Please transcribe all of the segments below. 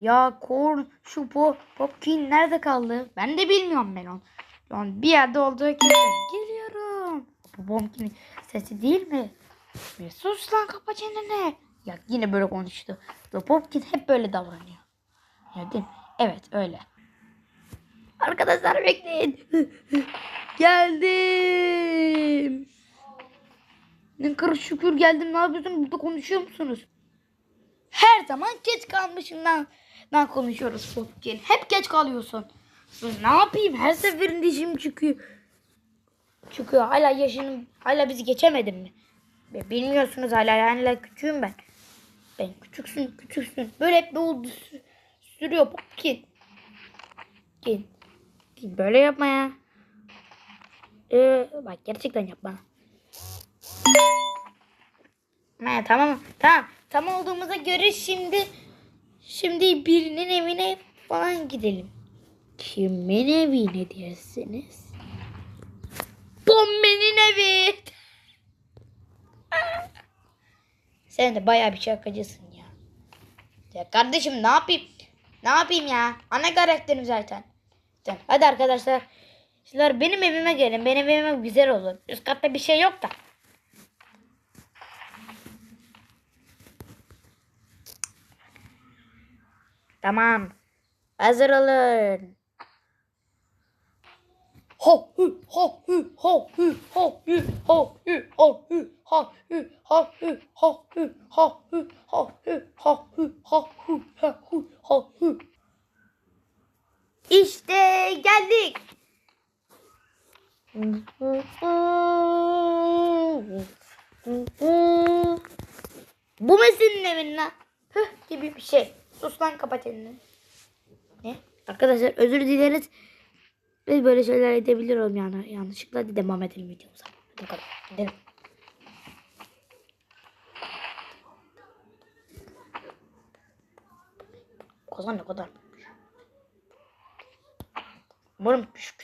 Ya Korn şu pop, Popkin nerede kaldı? Ben de bilmiyorum ben onu. Yani bir yerde olduğu kesin. Geliyorum. Bu Popkin'in sesi değil mi? Bir sus lan kapa çeneni. Ya yine böyle konuştu. Popkin hep böyle davranıyor. Ya değil mi? Evet öyle. Arkadaşlar bekleyin. Geldim. Ne kadar şükür geldim. Ne yapıyorsun? Burada konuşuyor musunuz? Her zaman geç kalmışından dan konuşuyoruz Popkin. Hep geç kalıyorsun. Ne yapayım? Her seferinde işim çıkıyor. Çıkıyor. Hala yaşını hala bizi geçemedin mi? Bilmiyorsunuz hala yani küçüğüm ben. Ben küçüksün küçüksün. Böyle hep ne oldu sü- sürüyor Popkin. Gel. Gel, Böyle yapma ya. Ee, bak gerçekten yapma. Ha, tamam tamam tamam olduğumuza göre şimdi şimdi birinin evine falan gidelim. Kimin evine dersiniz? Bombenin evi. Sen de bayağı bir şakacısın ya. Ya kardeşim ne yapayım? Ne yapayım ya? Ana karakterim zaten. Hadi arkadaşlar. Sizler benim evime gelin. Benim evime güzel olun. Üst katta bir şey yok da. Tamam. Hazır olun. Ho hü ho hü ho hü ho hü ho hü ho hü ho hü ho hü ho hü ho hü ho hü ho hü ho hü ho hü ho hü İşte geldik. Bu mu senin evin lan? Hıh gibi bir şey. Sus lan kapat elini. Ne? Arkadaşlar özür dileriz. Biz böyle şeyler edebilirim yani. Yanlışlıkla devam edelim videomuza. Hadi bakalım. Gidelim. Kozan ne kadar. Umarım düş-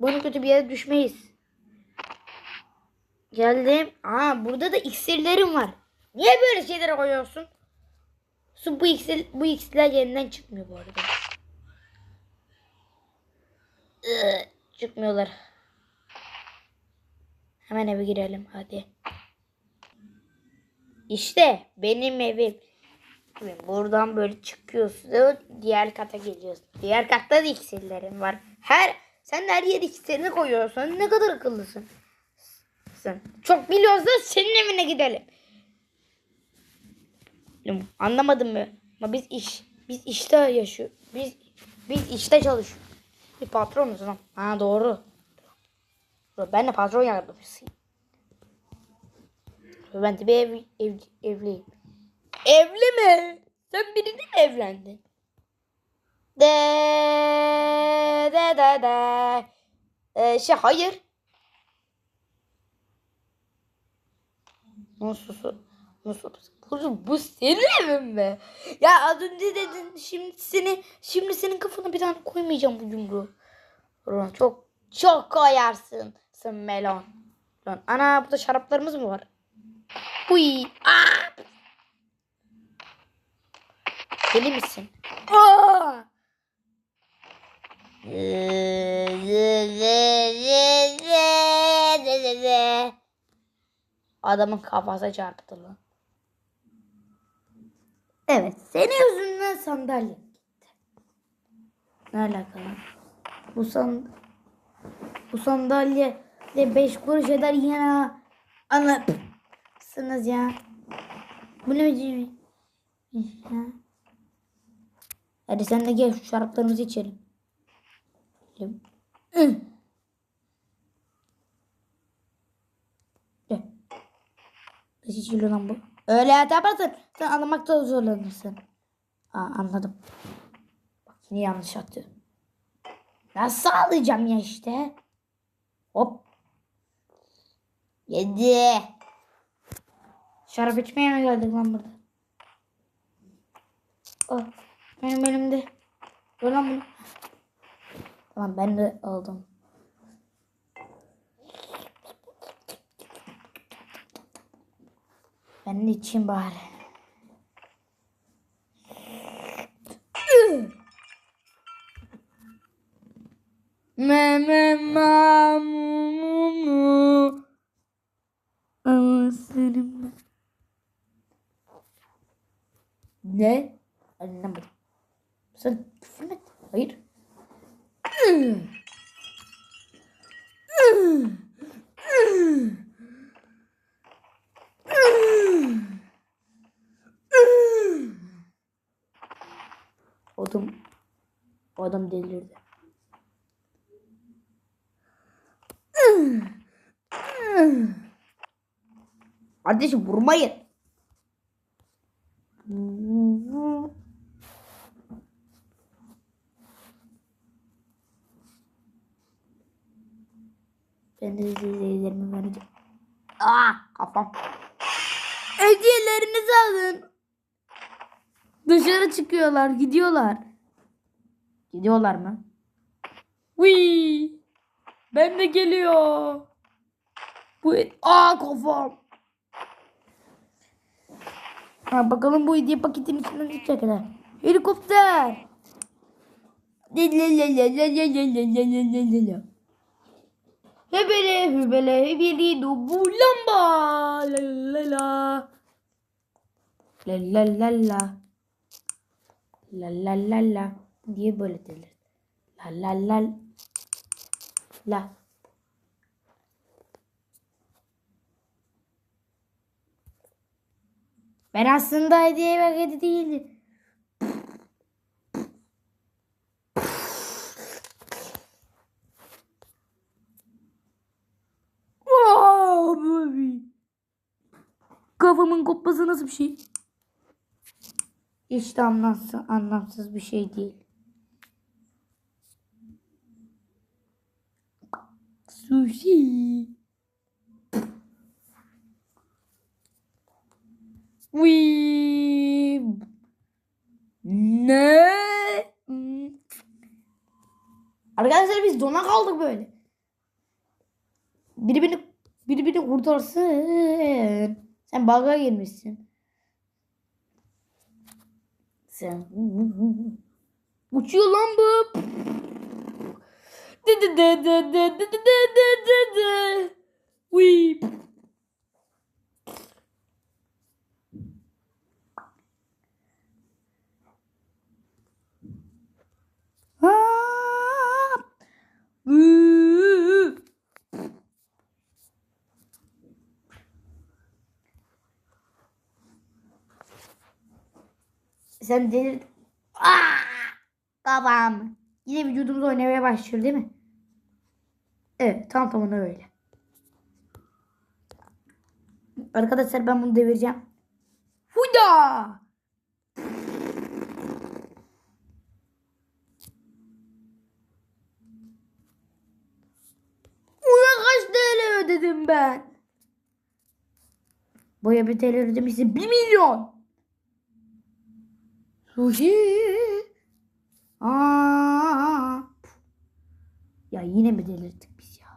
Umarım kötü bir yere düşmeyiz. Geldim. Aa burada da iksirlerim var. Niye böyle şeylere koyuyorsun? Su bu iksir, bu iksirler yerinden çıkmıyor bu arada. Çıkmıyorlar. Hemen eve girelim hadi. İşte benim evim. Buradan böyle çıkıyorsun. Diğer kata geliyorsun. Diğer katta da iksirlerim var. Her sen her yere iksirini koyuyorsun. Ne kadar akıllısın. Sen çok biliyorsan senin evine gidelim. Oğlum, Anlamadın mı? Ama biz iş biz işte yaşıyor. Biz biz işte çalışıyoruz. Bir patronuz lan. Ha doğru. Ben de patron yardımcısıyım. Ben de bir ev, ev, evliyim. Evli mi? Sen biriyle mi evlendin? De de de de. Ee, şey hayır. Nasıl? Nasıl? Bu, senin evin mi? Ya az önce dedin şimdi seni şimdi senin kafana bir tane koymayacağım bu yumruğu. Ulan çok çok koyarsın sen melon. Lan ana burada şaraplarımız mı var? Uy. Aa! Deli misin? Adamın kafası çarptı lan. Evet, senin yüzünden sandalye gitti. Ne alakalı? Bu san bu sandalye de 5 kuruş eder ya. Anlarsınız ya. Bu ne biçim? Hadi sen de gel şu şaraplarımızı içelim. Gel. Nasıl içiliyor lan bu? Öyle yaparsın. Sen anlamakta zorlanırsın. Aa, anladım. Bak yine yanlış attı. Nasıl alacağım ya işte? Hop. Yedi. Şarap içmeye mi geldik lan burada? Oh, benim elimde. Dur lan bunu. Tamam ben de aldım. Ben için bari. Me me ma mu mu mu. Ama senin ben. Ne? Anlamadım. Sen küfür mü? Hayır. Hayır. O adam, o adam delirdi. Kardeşim vurmayın. Ben de hediyelerimi vereceğim. Aa kafam. Hediyelerinizi alın. Dışarı çıkıyorlar, gidiyorlar. Gidiyorlar mı? Uy! Ben de geliyor. Bu aa kafam. Ha, bakalım bu hediye paketin içinden ne çıkacak. Helikopter. Hebele hebele hebele du bu lamba la la la la la la la La la la la. Diye böyle denir. La la la. La. Ben aslında hediye paketi değildi. Wow, baby. Kafamın kopması nasıl bir şey? De anlamsız, anlamsız bir şey değil. Sushi. Wee. Ne? Arkadaşlar biz dona kaldık böyle. Biri beni, biri beni kurtarsın. Sen bug'a girmişsin. Sen uçuyor lan bu. Dı dı dı dı dı dı dı dı dı dı. Sen delir... Aa! Kafam. Yine vücudumuz oynamaya başlıyor değil mi? Evet tam tamına öyle. Arkadaşlar ben bunu devireceğim. Huda! Ona kaç TL ödedim ben? Boya bir TL ödemişsin. 1 milyon. Sushi. Aa. Ya yine mi delirdik biz ya?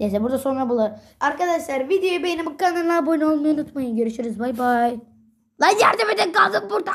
Neyse burada sonra bulur. Arkadaşlar videoyu beğenip kanala abone olmayı unutmayın. Görüşürüz. Bay bay. Lan yardım edin kaldım burada.